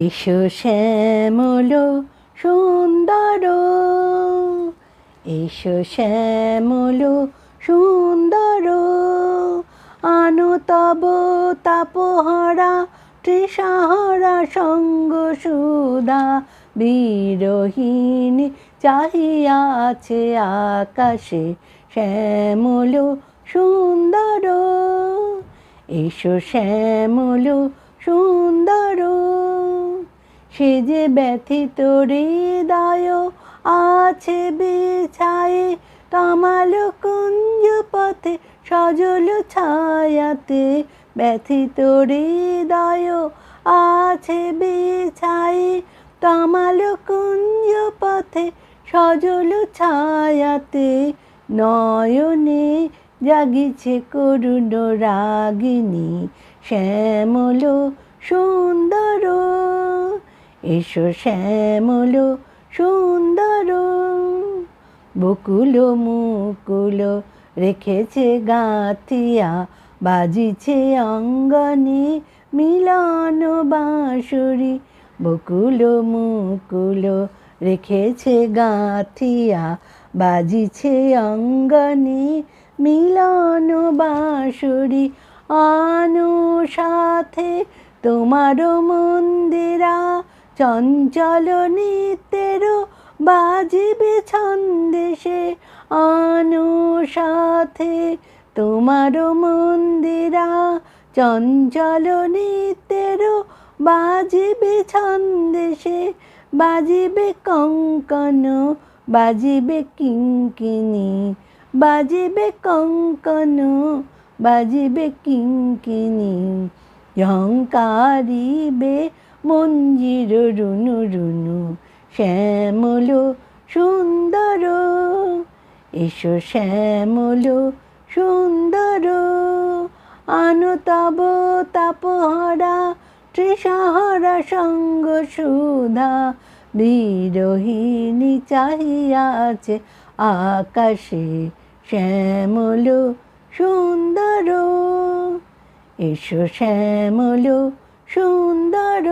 এসো শ্যামল, সুন্দর। এসো শ্যামল, সুন্দর। আনো তব তাপহরা, তৃষাহরা সঙ্গ বিরহীন চাহিয়া আছে আকাশে শ্যামল, সুন্দর। এসো শ্যামল, সুন্দর। সে যে ব্যথিত হৃদয় আছে বিছায়ে তমাল কুঞ্জ পথে সজল ছায়াতে ব্যথিত হৃদয় আছে বিছায়ে তমাল কুঞ্জ পথে সজল ছায়াতে নয়নে জাগিছে করুণ রাগিনী শ্যামল সুন্দর এসো শ্যামল সুন্দর। বকুল মুকুল রেখেছে গাঁথিয়া, বাজিছে অঙ্গনে মিলন বাঁশুরি। বকুল মুকুল রেখেছে গাঁথিয়া, বাজিছে অঙ্গনে মিলন বাঁশুরি। আনো সাথে তোমার মন্দিরা চঞ্চল নিত্যের বাজিবে ছন্দেশে আনো সাথে। তোমার মন্দিরা চঞ্চল নিত্যের বাজিবে ছন্দেশে, বাজিবে কঙ্কন, বাজিবে কিঙ্কিনি বাজিবে কঙ্কন, বাজিবে কিঙ্কিনি ঝঙ্কারিবে মঞ্জির রুনু রুনু শ্যামল সুন্দর। এসো শ্যামল সুন্দর। আনো তব তাপহরা তৃষাহরা সঙ্গ সুধা। বিরোহিণী চাহিয়া আছে আকাশে শ্যামল সুন্দর। এসো শ্যামল সুন্দর।